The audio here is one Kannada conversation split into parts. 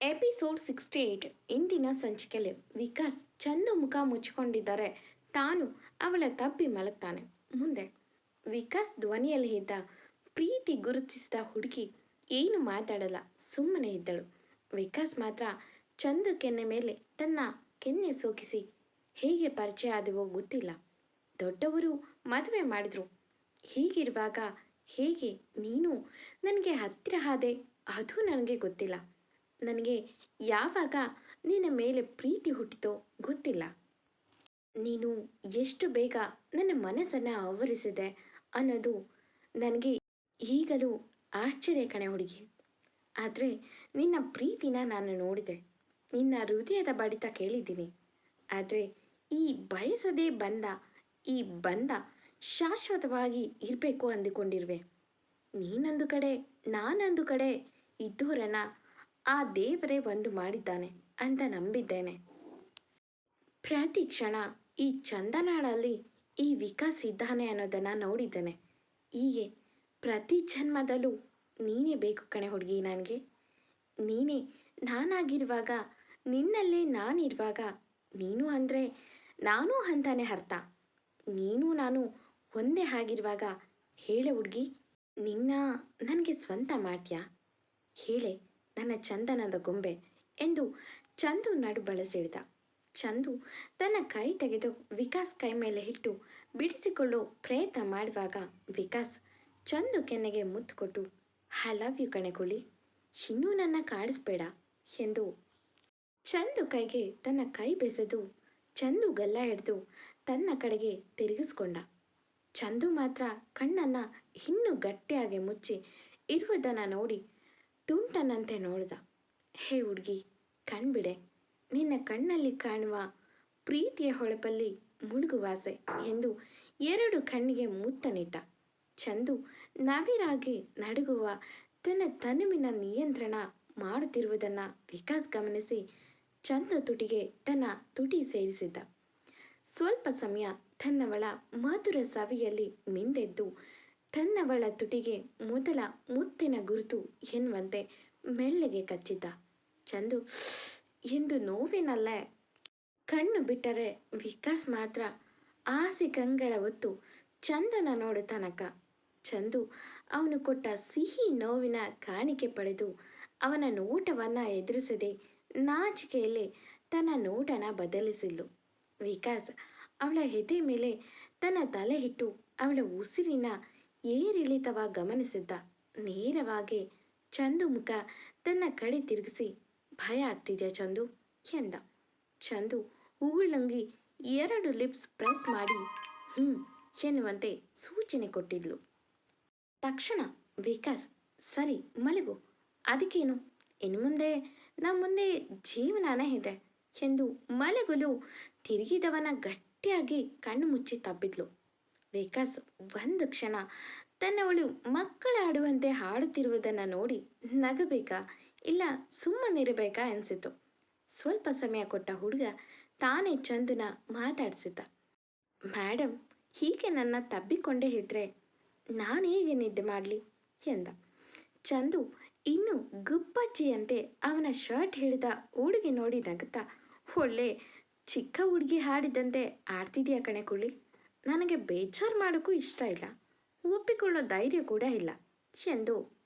ಎಪಿಸೋಡ್ ಸಿಕ್ಸ್ಟಿ ಏಯ್ಟ್ ಇಂದಿನ ಸಂಚಿಕೆಯಲ್ಲಿ ವಿಕಾಸ್ ಚಂದು ಮುಖ ಮುಚ್ಚಿಕೊಂಡಿದ್ದಾರೆ. ತಾನು ಅವಳ ತಪ್ಪಿ ಮಲಗ್ತಾನೆ. ಮುಂದೆ ವಿಕಾಸ್ ಧ್ವನಿಯಲ್ಲಿ ಇದ್ದ ಪ್ರೀತಿ ಗುರುತಿಸಿದ ಹುಡುಗಿ ಏನು ಮಾತಾಡಲ್ಲ, ಸುಮ್ಮನೆ ಇದ್ದಳು. ವಿಕಾಸ್ ಮಾತ್ರ ಚಂದು ಕೆನ್ನೆ ಮೇಲೆ ತನ್ನ ಕೆನ್ನೆ ಸೋಕಿಸಿ ಹೇಗೆ ಪರಿಚಯ ಆದವೋ ಗೊತ್ತಿಲ್ಲ. ದೊಡ್ಡವರು ಮದುವೆ ಮಾಡಿದ್ರು. ಹೀಗಿರುವಾಗ ಹೇಗೆ ನೀನು? ನನಗೆ ಹತ್ತಿರ ಆದೆ ಅದು ನನಗೆ ಗೊತ್ತಿಲ್ಲ. ನನಗೆ ಯಾವಾಗ ನಿನ್ನ ಮೇಲೆ ಪ್ರೀತಿ ಹುಟ್ಟಿತೋ ಗೊತ್ತಿಲ್ಲ. ನೀನು ಎಷ್ಟು ಬೇಗ ನನ್ನ ಮನಸ್ಸನ್ನು ಆವರಿಸಿದೆ ಅನ್ನೋದು ನನಗೆ ಈಗಲೂ ಆಶ್ಚರ್ಯ ಕಣೆ ಹುಡುಗಿ. ಆದರೆ ನಿನ್ನ ಪ್ರೀತಿನ ನಾನು ನೋಡಿದೆ. ನಿನ್ನ ಹೃದಯದ ಬಡಿತ ಕೇಳಿದ್ದೀನಿ. ಆದರೆ ಈ ಬಯಸದೆ ಬಂದ, ಈ ಬಂಧ ಶಾಶ್ವತವಾಗಿ ಇರಬೇಕು ಅಂದುಕೊಂಡಿರುವೆ. ನೀನೊಂದು ಕಡೆ, ನಾನೊಂದು ಕಡೆ ಇದ್ದೋರನ್ನ ಆ ದೇವರೇ ಒಂದು ಮಾಡಿದ್ದಾನೆ ಅಂತ ನಂಬಿದ್ದೇನೆ. ಪ್ರತಿ ಕ್ಷಣ ಈ ಚಂದನಾಳಲ್ಲಿ ಈ ವಿಕಾಸ್ ಇದ್ದಾನೆ ಅನ್ನೋದನ್ನು ನೋಡಿದ್ದೇನೆ. ಹೀಗೆ ಪ್ರತಿ ಜನ್ಮದಲ್ಲೂ ನೀನೇ ಬೇಕು ಕಣೆ ಹುಡುಗಿ ನನಗೆ. ನೀನೇ ನಾನಾಗಿರುವಾಗ, ನಿನ್ನಲ್ಲೇ ನಾನಿರುವಾಗ, ನೀನು ಅಂದರೆ ನಾನು ಅಂತಾನೆ ಅರ್ಥ. ನೀನು ನಾನು ಒಂದೇ ಆಗಿರುವಾಗ ಹೇಳೆ ಹುಡುಗಿ, ನಿನ್ನ ನನಗೆ ಸ್ವಂತ ಮಾಡ್ತೀಯಾ? ಹೇಳೆ. ನನ್ನ ಚಂದನದ ಗೊಂಬೆ ಎಂದು ಚಂದು ನಡು ಬಳಸಿಳಿದ ಚಂದು ತನ್ನ ಕೈ ತೆಗೆದು ವಿಕಾಸ್ ಕೈ ಮೇಲೆ ಇಟ್ಟು, ಬಿಡಿಸಿಕೊಳ್ಳೋ ಪ್ರಯತ್ನ ಮಾಡುವಾಗ ವಿಕಾಸ್, ಚಂದು ಕೆನ್ನೆಗೆ ಮುತ್ತು ಕೊಟ್ಟು ಐ ಲವ್ ಯು ಇನ್ನೂ ನನ್ನ ಕಾಡಿಸ್ಬೇಡ ಎಂದು ಚಂದು ಕೈಗೆ ತನ್ನ ಕೈ ಬೆಸೆದು, ಚಂದು ಗಲ್ಲ ಹಿಡಿದು ತನ್ನ ಕಡೆಗೆ ತಿರುಗಿಸ್ಕೊಂಡ. ಚಂದು ಮಾತ್ರ ಕಣ್ಣನ್ನು ಇನ್ನೂ ಗಟ್ಟಿಯಾಗಿ ಮುಚ್ಚಿ ಇರುವುದನ್ನು ನೋಡಿ ತುಂಟನಂತೆ ನೋಡ್ದ. ಹೇ ಹುಡುಗಿ, ಕಣ್ಬಿಡೆ. ನಿನ್ನ ಕಣ್ಣಲ್ಲಿ ಕಾಣುವ ಪ್ರೀತಿಯ ಹೊಳಪಲ್ಲಿ ಮುಳುಗುವಾಸೆ ಎಂದು ಎರಡು ಕಣ್ಣಿಗೆ ಮುತ್ತನಿಟ್ಟ. ಚಂದು, ನವಿರಾಗಿ ನಡುಗುವ ತನ್ನ ತನುವಿನ ನಿಯಂತ್ರಣ ಮಾಡುತ್ತಿರುವುದನ್ನು ವಿಕಾಸ್ ಗಮನಿಸಿ ಚಂದ ತುಟಿಗೆ ತನ್ನ ತುಟಿ ಸೇರಿಸಿದ್ದ. ಸ್ವಲ್ಪ ಸಮಯ ತನ್ನವಳ ಮಧುರ ಸವಿಯಲ್ಲಿ ಮಿಂದೆದ್ದು ತನ್ನವಳ ತುಟಿಗೆ ಮೊದಲ ಮುತ್ತಿನ ಗುರುತು ಎನ್ನುವಂತೆ ಮೆಲ್ಲಗೆ ಕಚ್ಚಿದ್ದ. ಚಂದು, ಎಂದು ನೋವಿನಲ್ಲೇ ಕಣ್ಣು ಬಿಟ್ಟರೆ ವಿಕಾಸ್ ಮಾತ್ರ ಆಸೆ ಕಂಗಳ ಹೊತ್ತು ಚಂದನ ನೋಡು ತನಕ. ಚಂದು, ಅವನು ಕೊಟ್ಟ ಸಿಹಿ ನೋವಿನ ಕಾಣಿಕೆ ಪಡೆದು ಅವನ ನೋಟವನ್ನು ಎದುರಿಸದೆ ನಾಚಿಕೆಯಲ್ಲಿ ತನ್ನ ನೋಟನ ಬದಲಿಸಿದ್ಲು. ವಿಕಾಸ್ ಅವಳ ಹೆದೆ ಮೇಲೆ ತನ್ನ ತಲೆ ಇಟ್ಟು ಅವಳ ಉಸಿರಿನ ಏರಿಳಿತವ ಗಮನಿಸಿದ್ದ ನೇರವಾಗಿ ಚಂದು ಮುಖ ತನ್ನ ಕಡೆ ತಿರುಗಿಸಿ, ಭಯ ಆಗ್ತಿದ್ಯಾ ಚಂದು? ಎಂದ. ಚಂದು ಉಗುಳಂಗಿ ಎರಡು ಲಿಪ್ಸ್ ಪ್ರೆಸ್ ಮಾಡಿ ಹ್ಞೂ ಎನ್ನುವಂತೆ ಸೂಚನೆ ಕೊಟ್ಟಿದ್ಲು. ತಕ್ಷಣ, ವಿಕಾಸ್, ಸರಿ, ಮಲಗು. ಅದಕ್ಕೇನು? ಇನ್ನು ಮುಂದೆ ನಮ್ಮ ಮುಂದೆ ಜೀವನನೇ ಇದೆ, ಎಂದು ಮಲಗಲು ತಿರುಗಿದವನ ಗಟ್ಟಿಯಾಗಿ ಕಣ್ಣು ಮುಚ್ಚಿ ತಬ್ಬಿದ್ಲು. ವಿಕಾಸ್ ಒಂದು ಕ್ಷಣ ತನ್ನವಳು ಮಕ್ಕಳು ಆಡುವಂತೆ ಹಾಡುತ್ತಿರುವುದನ್ನು ನೋಡಿ ನಗಬೇಕಾ? ಇಲ್ಲ ಸುಮ್ಮನಿರಬೇಕಾ ಅನಿಸಿತು. ಸ್ವಲ್ಪ ಸಮಯ ಕೊಟ್ಟ ಹುಡುಗ ತಾನೇ ಚಂದುನ ಮಾತಾಡಿಸಿದ್ದ. ಮೇಡಮ್ ಹೀಗೆ ನನ್ನ ತಬ್ಬಿಕೊಂಡೇ ಇದ್ರೆ ನಾನು ಹೇಗೆ ನಿದ್ದೆ ಮಾಡಲಿ? ಎಂದ. ಚಂದು ಇನ್ನು ಗುಬ್ಬಚ್ಚಿಯಂತೆ ಅವನ ಶರ್ಟ್ ಹಿಡಿದ ಹುಡುಗಿ ನೋಡಿ ನಗುತ್ತಾ, ಒಳ್ಳೆ ಚಿಕ್ಕ ಹುಡುಗಿ ಹಾಡಿದಂತೆ ಆಡ್ತಿದ್ಯಾ ಕಣೆ ಕುಳಿ ನನಗೆ ಬೇಜಾರು ಮಾಡೋಕ್ಕೂ ಇಷ್ಟ ಇಲ್ಲ. ಒಪ್ಪಿಕೊಳ್ಳೋ ಧೈರ್ಯ ಕೂಡ ಇಲ್ಲ. ಎಂದು.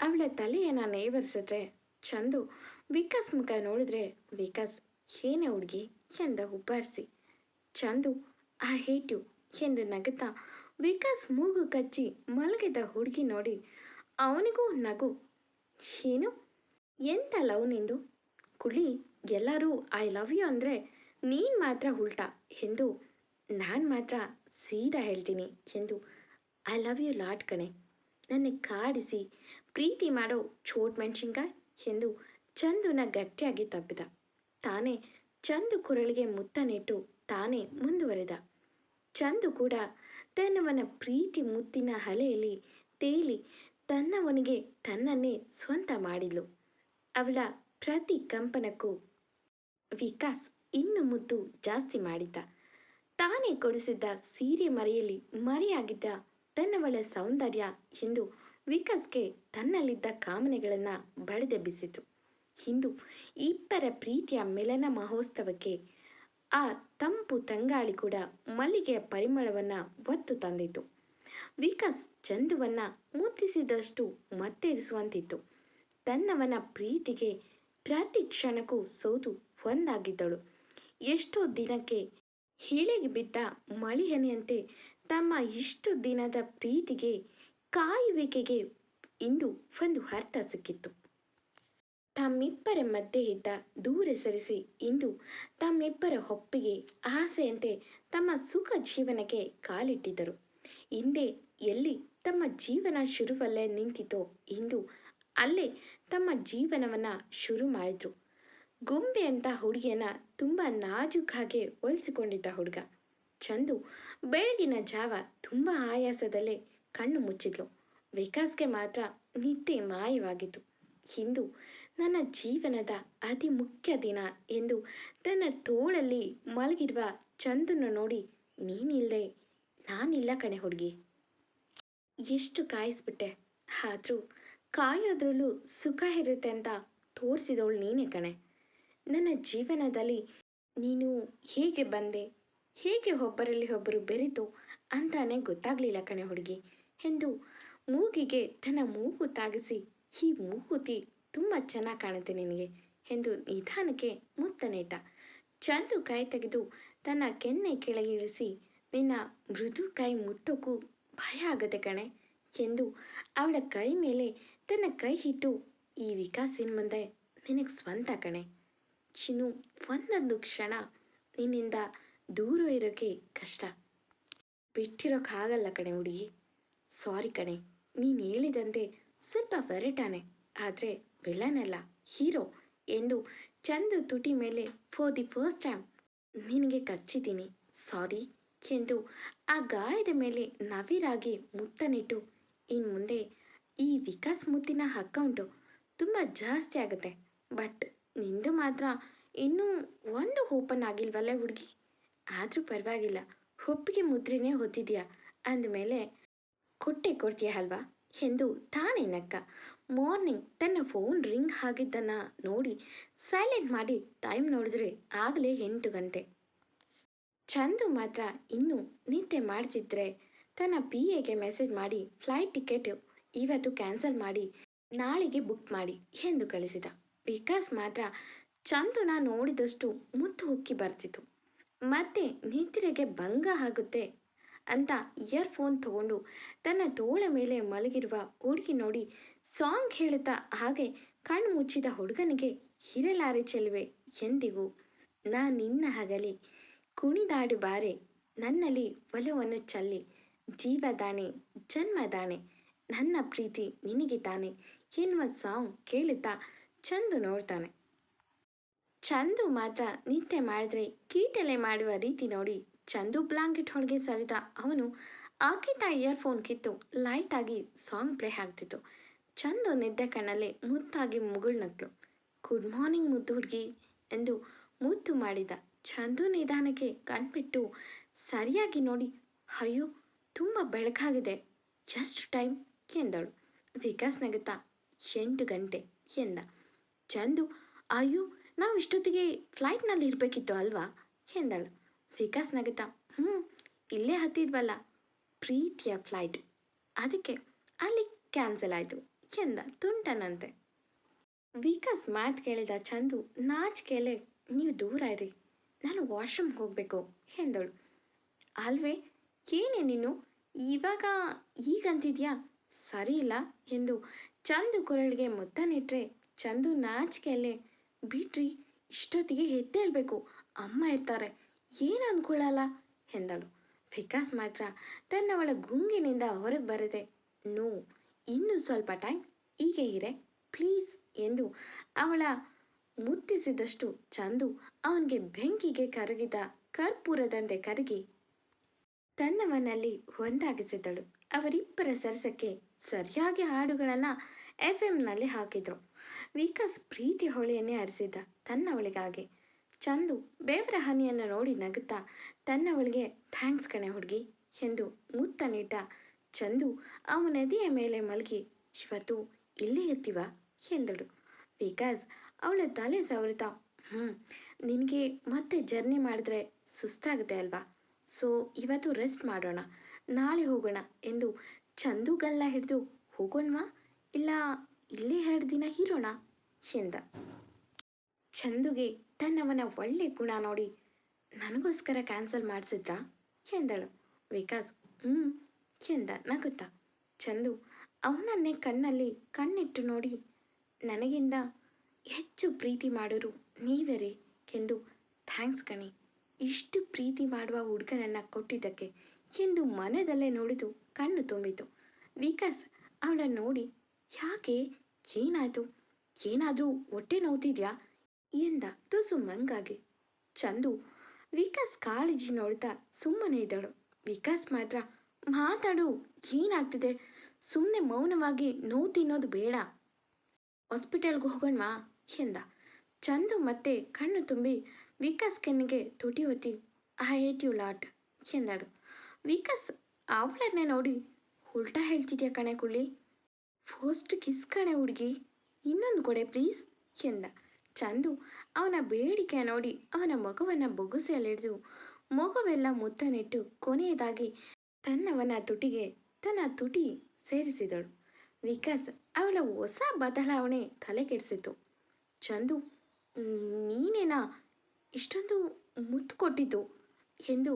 ಅವಳ ತಲೆಯನ್ನು ನೇವರಿಸಿದ್ರೆ ಚಂದು, ವಿಕಾಸ್ ಮುಖ ನೋಡಿದ್ರೆ, ವಿಕಾಸ್, ಏನೇ ಹುಡುಗಿ? ಎಂದ ಉಬ್ಬಾರಿಸಿ. ಚಂದು ಆ ಹೇಟು ಎಂದು ನಗುತ್ತಾ, ವಿಕಾಸ್ ಮೂಗು ಕಚ್ಚಿ ಮಲಗಿದ ಹುಡುಗಿ ನೋಡಿ, ಅವನಿಗೂ ನಗು. ಏನು? ಎಂತ ಲವ್ ನಿಂದು? ಕುಳಿ, ಎಲ್ಲರೂ ಐ ಲವ್ ಯು ಅಂದರೆ ನೀನು ಮಾತ್ರ ಉಲ್ಟಾ, ಎಂದು ನಾನು ಮಾತ್ರ ಸೀದಾ ಹೇಳ್ತೀನಿ ಎಂದು ಐ ಲವ್ ಯು ಲಾಟ್ ಕಣೆ. ನನ್ನ ಕಾಡಿಸಿ ಪ್ರೀತಿ ಮಾಡೋ ಚೋಟ್ ಮೆಣಸಿನ್ಕಾಯ್ ಎಂದು ಚಂದುನ ಗಟ್ಟಿಯಾಗಿ ತಬ್ಬಿದ. ತಾನೇ ಚಂದು ಕುರಳಿಗೆ ಮುತ್ತ ನೆಟ್ಟು ತಾನೇ ಮುಂದುವರೆದ. ಚಂದು ಕೂಡ ತನ್ನವನ ಪ್ರೀತಿ ಮುತ್ತಿನ ಹಲೆಯಲ್ಲಿ ತೇಲಿ ತನ್ನವನಿಗೆ ತನ್ನನ್ನೇ ಸ್ವಂತ ಮಾಡಿದ್ಲು. ಅವಳ ಪ್ರತಿ ಕಂಪನಕ್ಕೂ ವಿಕಾಸ್ ಇನ್ನು ಮುದ್ದು ಜಾಸ್ತಿ ಮಾಡಿದ್ದ. ತಾನೇ ಕೊಡಿಸಿದ್ದ ಸೀರೆ ಮರೆಯಲ್ಲಿ ಮರೆಯಾಗಿದ್ದ ತನ್ನವಳ ಸೌಂದರ್ಯ ಎಂದು ವಿಕಾಸ್ಗೆ ತನ್ನಲ್ಲಿದ್ದ ಕಾಮನೆಗಳನ್ನು ಬಡಿದೆಬ್ಬಿಸಿತು. ಇಂದು ಇಬ್ಬರ ಪ್ರೀತಿಯ ಮಿಲನ ಮಹೋತ್ಸವಕ್ಕೆ ಆ ತಂಪು ತಂಗಾಳಿ ಕೂಡ ಮಲ್ಲಿಗೆಯ ಪರಿಮಳವನ್ನು ಒತ್ತು ತಂದಿತು ವಿಕಾಸ್ ಚಂದುವನ್ನ ಮುತ್ತಿಸಿದಷ್ಟು ಮತ್ತೇರಿಸುವಂತಿತ್ತು. ತನ್ನವನ ಪ್ರೀತಿಗೆ ಪ್ರತಿ ಕ್ಷಣಕ್ಕೂ ಸೋತು ಒಂದಾಗಿದ್ದಳು. ಎಷ್ಟೋ ದಿನಕ್ಕೆ ಹಿಳೆಗೆ ಬಿದ್ದ ಮಳಿಹನಿಯಂತೆ ತಮ್ಮ ಇಷ್ಟು ದಿನದ ಪ್ರೀತಿಗೆ ಕಾಯುವಿಕೆಗೆ ಇಂದು ಒಂದು ಅರ್ಥ ಸಿಕ್ಕಿತ್ತು ತಮ್ಮಿಬ್ಬರ ಮಧ್ಯೆ ಇದ್ದ ದೂರ ಸರಿಸಿ ಇಂದು ತಮ್ಮಿಬ್ಬರ ಹೊಪ್ಪಿಗೆ ಆಸೆಯಂತೆ ತಮ್ಮ ಸುಖ ಜೀವನಕ್ಕೆ ಕಾಲಿಟ್ಟಿದ್ದರು. ಹಿಂದೆ ಎಲ್ಲಿ ತಮ್ಮ ಜೀವನ ಶುರುವಲ್ಲೇ ನಿಂತಿತೋ ಇಂದು ಅಲ್ಲೇ ತಮ್ಮ ಜೀವನವನ್ನ ಶುರು ಮಾಡಿದ್ರು. ಗೊಂಬೆ ಅಂತ ಹುಡುಗಿಯನ್ನ ತುಂಬ ನಾಜೂಕಾಗೆ ಒಲಿಸಿಕೊಂಡಿದ್ದ ಹುಡುಗ. ಚಂದು ಬೆಳಗಿನ ಜಾವ ತುಂಬ ಆಯಾಸದಲ್ಲೇ ಕಣ್ಣು ಮುಚ್ಚಿದ್ಲು. ವಿಕಾಸ್ಗೆ ಮಾತ್ರ ನಿದ್ದೆ ಮಾಯವಾಗಿತ್ತು. ಇಂದು ನನ್ನ ಜೀವನದ ಅತಿ ಮುಖ್ಯ ದಿನ ಎಂದು ತನ್ನ ತೋಳಲ್ಲಿ ಮಲಗಿರುವ ಚಂದನ್ನು ನೋಡಿ ನೀನಿಲ್ಲದೆ ನಾನಿಲ್ಲ ಕಣೆ ಹುಡುಗಿ. ಎಷ್ಟು ಕಾಯಿಸ್ಬಿಟ್ಟೆ. ಆದರೂ ಕಾಯೋದ್ರಲ್ಲೂ ಸುಖ ಇರುತ್ತೆ ಅಂತ ತೋರಿಸಿದವಳು ನೀನೇ ಕಣೆ. ನನ್ನ ಜೀವನದಲ್ಲಿ ನೀನು ಹೇಗೆ ಬಂದೆ? ಹೇಗೆ ಒಬ್ಬರಲ್ಲಿ ಒಬ್ಬರು ಬೆರೆತು ಅಂತಾನೆ ಗೊತ್ತಾಗಲಿಲ್ಲ ಕಣೆ ಹುಡುಗಿ. ಎಂದು ಮೂಗಿಗೆ ತನ್ನ ಮೂಗು ತಾಗಿಸಿ, ಈ ಮೂಗುತಿ ತುಂಬ ಚೆನ್ನಾಗಿ ಕಾಣುತ್ತೆ ನಿನಗೆ ಎಂದು ನಿಧಾನಕ್ಕೆ ಮುತ್ತನೇಟ ಚಂದು ಕೈ ತೆಗೆದು ತನ್ನ ಕೆನ್ನೆ ಕೆಳಗಿಳಿಸಿ ನಿನ್ನ ಮೃದು ಕೈ ಮುಟ್ಟೋಕ್ಕೂ ಭಯ ಆಗತ್ತೆ ಕಣೆ ಎಂದು ಅವಳ ಕೈ ಮೇಲೆ ತನ್ನ ಕೈ ಇಟ್ಟು, ಈ ವಿಕಾಸಿನ ಮುಂದೆ ನಿನಗೆ ಸ್ವಂತ ಕಣೆ. ಚಿನ್ನು ಒಂದೊಂದು ಕ್ಷಣ ನಿನ್ನಿಂದ ದೂರ ಇರೋಕ್ಕೆ ಕಷ್ಟ. ಬಿಟ್ಟಿರೋಕ್ಕಾಗಲ್ಲ ಕಣೆ ಹುಡುಗಿ. ಸಾರಿ ಕಣೆ, ನೀನು ಹೇಳಿದಂತೆ ಸ್ವಲ್ಪ ಬರಟಾನೆ ಆದರೆ ವಿಲನ್ ಹೀರೋ ಎಂದು ಚಂದು ತುಟಿ ಮೇಲೆ ಫಾರ್ ದಿ ಫಸ್ಟ್ ಟೈಮ್ ನಿನಗೆ ಕಚ್ಚಿದ್ದೀನಿ. ಸಾರಿ ಎಂದು ಆ ಗಾಯದ ಮೇಲೆ ನವಿರಾಗಿ ಮುತ್ತನಿಟ್ಟು ಇನ್ನು ಮುಂದೆ ಈ ವಿಕಾಸ್ ಮುತ್ತಿನ ಅಕೌಂಟು ತುಂಬ ಜಾಸ್ತಿ ಆಗುತ್ತೆ. ಬಟ್ ನಿಂದು ಮಾತ್ರ ಇನ್ನೂ ಒಂದು ಓಪನ್ ಆಗಿಲ್ವಲ್ಲ ಹುಡುಗಿ? ಆದರೂ ಪರವಾಗಿಲ್ಲ ಒಪ್ಪಿಗೆ ಮುದ್ರೆನೇ ಹೊತ್ತಿದ್ಯಾ? ಅಂದಮೇಲೆ, ಕೊಟ್ಟೆ ಕೊಡ್ತೀಯ ಅಲ್ವಾ? ಎಂದು ತಾನೇ ನಕ್ಕ ಮಾರ್ನಿಂಗ್ ತನ್ನ ಫೋನ್ ರಿಂಗ್ ಆಗಿದ್ದನ್ನು ನೋಡಿ ಸೈಲೆಂಟ್ ಮಾಡಿ ಟೈಮ್ ನೋಡಿದ್ರೆ ಆಗಲೇ ಎಂಟು ಗಂಟೆ. ಚಂದು ಮಾತ್ರ ಇನ್ನೂ ನಿದ್ದೆ ಮಾಡ್ತಿದ್ರೆ ತನ್ನ ಪಿ ಎಗೆ ಮೆಸೇಜ್ ಮಾಡಿ ಫ್ಲೈಟ್ ಟಿಕೆಟ್ ಇವತ್ತು ಕ್ಯಾನ್ಸಲ್ ಮಾಡಿ ನಾಳೆಗೆ ಬುಕ್ ಮಾಡಿ ಎಂದು ಕಳಿಸಿದ. ವಿಕಾಸ್ ಮಾತ್ರ ಚಂದುನ ನೋಡಿದಷ್ಟು ಮುದ್ದು ಹುಕ್ಕಿ ಬರ್ತಿತ್ತು. ಮತ್ತೆ ನಿದ್ರೆಗೆ ಭಂಗ ಆಗುತ್ತೆ ಅಂತ ಇಯರ್ಫೋನ್ ತಗೊಂಡು ತನ್ನ ತೋಳ ಮೇಲೆ ಮಲಗಿರುವ ಹುಡುಗಿ ನೋಡಿ ಸಾಂಗ್ ಹೇಳುತ್ತಾ ಹಾಗೆ ಕಣ್ಣು ಮುಚ್ಚಿದ ಹುಡುಗನಿಗೆ ಹಿರಲಾರೆ ಚೆಲುವೆ ಎಂದಿಗೂ, ನಾ ನಿನ್ನ ಹಗಲಿ, ಕುಣಿದಾಡು ಬಾರೆ, ನನ್ನಲ್ಲಿ ಒಲವನ್ನು ಚಲ್ಲಿ ಜೀವದಾಣೆ ಜನ್ಮದಾಣೆ ನನ್ನ ಪ್ರೀತಿ ನಿನಗೆ ತಾನೆ ಎನ್ನುವ ಸಾಂಗ್ ಕೇಳುತ್ತಾ ಚಂದು ನೋಡ್ತಾನೆ. ಚಂದು ಮಾತ್ರ ನಿದ್ದೆ ಮಾಡಿದ್ರೆ ಕೀಟಲೆ ಮಾಡುವ ರೀತಿ ನೋಡಿ ಚಂದು ಬ್ಲಾಂಕೆಟ್ ಹೊಳಗೆ ಸರಿದ. ಅವನು ಆಕಿತ ಇಯರ್ಫೋನ್ ಕಿತ್ತು ಲೈಟಾಗಿ ಸಾಂಗ್ ಪ್ಲೇ ಆಗ್ತಿತ್ತು. ಚಂದು ನಿದ್ದೆ ಕಣ್ಣಲ್ಲಿ ಮುತ್ತಾಗಿ ಮುಗುಳ್ನಕ್ಳು ಗುಡ್ ಮಾರ್ನಿಂಗ್ ಮುದ್ದು ಹುಡುಗಿ ಎಂದು ಮುದ್ದು ಮಾಡಿದ ಚಂದು ನಿಧಾನಕ್ಕೆ ಕಣ್ಬಿಟ್ಟು ಸರಿಯಾಗಿ ನೋಡಿ, ಅಯ್ಯೋ, ತುಂಬ ಬೆಳಕಾಗಿದೆ, ಎಷ್ಟು ಟೈಮ್? ಎಂದಳು. ವಿಕಾಸ್ ನಗುತ್ತಾ, ಎಂಟು ಗಂಟೆ, ಎಂದ. ಚಂದು, ಅಯ್ಯೋ, ನಾವು ಇಷ್ಟೊತ್ತಿಗೆ ಫ್ಲೈಟ್ನಲ್ಲಿ ಇರಬೇಕಿತ್ತು ಅಲ್ವಾ? ಎಂದಳು. ವಿಕಾಸ್ ನಗುತ್ತಾ ಹ್ಞೂ ಇಲ್ಲೇ ಹತ್ತಿದ್ವಲ್ಲ, ಪ್ರೀತಿಯ ಫ್ಲೈಟ್. ಅದಕ್ಕೆ ಅಲ್ಲಿ ಕ್ಯಾನ್ಸಲ್ ಆಯಿತು, ಎಂದ ತುಂಟನಂತೆ. ವಿಕಾಸ್ ಮಾತು ಕೇಳಿದ ಚಂದು ನಾಚಿಕೆಲೆ ನೀವು ದೂರ ಇರಿ, ನಾನು ವಾಶ್ರೂಮ್ಗೆ ಹೋಗಬೇಕು, ಎಂದಳು. ಅಲ್ವೇ, ಏನೇ ನೀನು, ಇವಾಗ ಈಗಂತಿದ್ಯಾ? ಸರಿ ಇಲ್ಲ, ಎಂದು ಚಂದು ಕೊರಳಿಗೆ ಮುತ್ತನಿಟ್ರೆ ಚಂದು ನಾಚಿಕೆಯಲ್ಲೇ ಬಿಟ್ರಿ, ಇಷ್ಟೊತ್ತಿಗೆ ಎದ್ದೇಳಬೇಕು ಅಮ್ಮ ಇರ್ತಾರೆ. ಏನು ಅಂದ್ಕೊಳ್ಳಲ್ಲ ಎಂದಳು. ವಿಕಾಸ್ ಮಾತ್ರ ತನ್ನವಳ ಗುಂಗಿನಿಂದ ಹೊರಗೆ ಬರದೆ, ನೋ, ಇನ್ನೂ ಸ್ವಲ್ಪ ಟೈಮ್, ಹೀಗೆ ಇರೆ, ಪ್ಲೀಸ್, ಎಂದು ಅವಳ ಮುತ್ತಿಸಿದಷ್ಟು ಚಂದು ಅವನಿಗೆ ಬೆಂಕಿಗೆ ಕರಗಿದ ಕರ್ಪೂರದಂತೆ ಕರಗಿ ತನ್ನವನಲ್ಲಿ ಒಂದಾಗಿಸಿದ್ದಳು ಅವರಿಬ್ಬರ ಸರಸಕ್ಕೆ ಸರಿಯಾಗಿ ಹಾಡುಗಳನ್ನು ಎಫ್ ಎಂನಲ್ಲಿ ಹಾಕಿದ್ರು. ವಿಕಾಸ್ ಪ್ರೀತಿ ಹೊಳೆಯನ್ನೇ ಹರಿಸಿದ್ದ ತನ್ನವಳಿಗಾಗಿ ಚಂದು ಬೇವರ ಹನಿಯನ್ನು ನೋಡಿ ನಗುತ್ತಾ, ತನ್ನವಳಿಗೆ ಥ್ಯಾಂಕ್ಸ್ ಕಣೆ ಹುಡುಗಿ ಎಂದು ಮುತ್ತ ನೀಟ ಚಂದು ಅವನ ನದಿಯ ಮೇಲೆ ಮಲಗಿ ಇವತ್ತು ಇಲ್ಲೇ ಇರ್ತೀವ? ಎಂದಳು. ವಿಕಾಸ್, ಅವಳ ತಲೆ ಸವರಿತಾ ಹ್ಞೂ ನಿನಗೆ ಮತ್ತೆ ಜರ್ನಿ ಮಾಡಿದ್ರೆ ಸುಸ್ತಾಗುತ್ತೆ ಅಲ್ವಾ? ಸೊ, ಇವತ್ತು ರೆಸ್ಟ್ ಮಾಡೋಣ, ನಾಳೆ ಹೋಗೋಣ ಎಂದು ಚಂದು ಗಲ್ಲ ಹಿಡಿದು, ಹೋಗೋಣವಾ? ಇಲ್ಲ ಇಲ್ಲೇ ಎರಡು ದಿನ ಇರೋಣ ಎಂದ ಚಂದುಗೆ ತನ್ನವನ ಒಳ್ಳೆ ಗುಣ ನೋಡಿ ನನಗೋಸ್ಕರ ಕ್ಯಾನ್ಸಲ್ ಮಾಡಿಸಿದ್ರಾ? ಎಂದಳು. ವಿಕಾಸ್ ಹ್ಞೂ ಎಂದ ನಗುತ್ತಾ. ಚಂದು, ಅವನನ್ನೇ ಕಣ್ಣಲ್ಲಿ ಕಣ್ಣಿಟ್ಟು ನೋಡಿ, ನನಗಿಂದ ಹೆಚ್ಚು ಪ್ರೀತಿ ಮಾಡೋರು ನೀವೇ ರೀ ಎಂದು ಥ್ಯಾಂಕ್ಸ್ ಕಣಿ. ಇಷ್ಟು ಪ್ರೀತಿ ಮಾಡುವ ಹುಡುಗನನ್ನು ಕೊಟ್ಟಿದ್ದಕ್ಕೆ ಎಂದು ಮನದಲ್ಲೇ ನೋಡಿದು ಕಣ್ಣು ತುಂಬಿತು. ವಿಕಾಸ್ ಅವಳ ನೋಡಿ, ಯಾಕೆ ಏನಾಯಿತು? ಏನಾದರೂ ಹೊಟ್ಟೆ ನೋವ್ತಿದ್ಯಾ? ಎಂದ ತುಸು ಮಂಗಾಗಿ ಚಂದು, ವಿಕಾಸ್ ಕಾಳಜಿ ನೋಡ್ತಾ ಸುಮ್ಮನೆ ಇದ್ದಳು. ವಿಕಾಸ್ ಮಾತ್ರ, ಮಾತಾಡು, ಏನಾಗ್ತಿದೆ? ಸುಮ್ಮನೆ ಮೌನವಾಗಿ ನೋವು ತಿನ್ನೋದು ಬೇಡ. ಹಾಸ್ಪಿಟಲ್ಗೆ ಹೋಗೋಣವಾ ಎಂದ. ಚಂದು ಮತ್ತೆ ಕಣ್ಣು ತುಂಬಿ, ವಿಕಾಸ್ ಕೆನ್ನಿಗೆ ತುಟಿ ಹೊತ್ತಿ ಐ ಹೇಟ್ ಯು ಲಾಟ್, ಎಂದಳು. ವಿಕಾಸ್, ಅವಳನ್ನೇ ನೋಡಿ, ಉಲ್ಟಾ ಹೇಳ್ತಿದ್ಯಾ ಕಣೆ ಕುಳ್ಳಿ? ಫಸ್ಟ್ ಕಿಸ್ ಕಣೆ ಹುಡುಗಿ. ಇನ್ನೊಂದು ಕೊಡೆ ಪ್ಲೀಸ್ ಎಂದ. ಚಂದು ಅವನ ಬೇಡಿಕೆ ನೋಡಿ ಅವನ ಮಗುವನ್ನು ಬೊಗಸೆಯಲ್ಲಿಡಿದು ಮಗುವೆಲ್ಲ ಮುತ್ತನಿಟ್ಟು ಕೊನೆಯದಾಗಿ ತನ್ನವನ ತುಟಿಗೆ ತನ್ನ ತುಟಿ ಸೇರಿಸಿದಳು. ವಿಕಾಸ್ ಅವಳ ಹೊಸ ಬದಲಾವಣೆ ತಲೆ ಕೆಡಿಸಿತು ಚಂದು, ನೀನೇನಾ ಇಷ್ಟೊಂದು ಮುತ್ತು ಕೊಟ್ಟಿತು ಎಂದು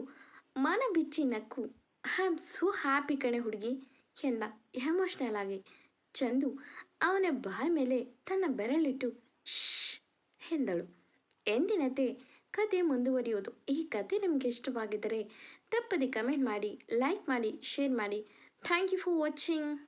ಮನ ಬಿಚ್ಚಿ ನಕ್ಕು. ಐ ಆಮ್ ಸೋ ಹ್ಯಾಪಿ ಕಣೆ ಹುಡುಗಿ ಎಂದ ಎಮೋಷ್ನಲ್ ಆಗಿ. ಚಂದು ಅವನ ಬಾಯ್ ಮೇಲೆ ತನ್ನ ಬೆರಳಿಟ್ಟು ಶ್ ಎಂದಳು. ಎಂದಿನಂತೆ ಕತೆ ಮುಂದುವರಿಯೋದು. ಈ ಕತೆ ನಿಮಗೆ ಇಷ್ಟವಾಗಿದ್ದರೆ ತಪ್ಪದೆ ಕಮೆಂಟ್ ಮಾಡಿ, ಲೈಕ್ ಮಾಡಿ, ಶೇರ್ ಮಾಡಿ. Thank you for watching.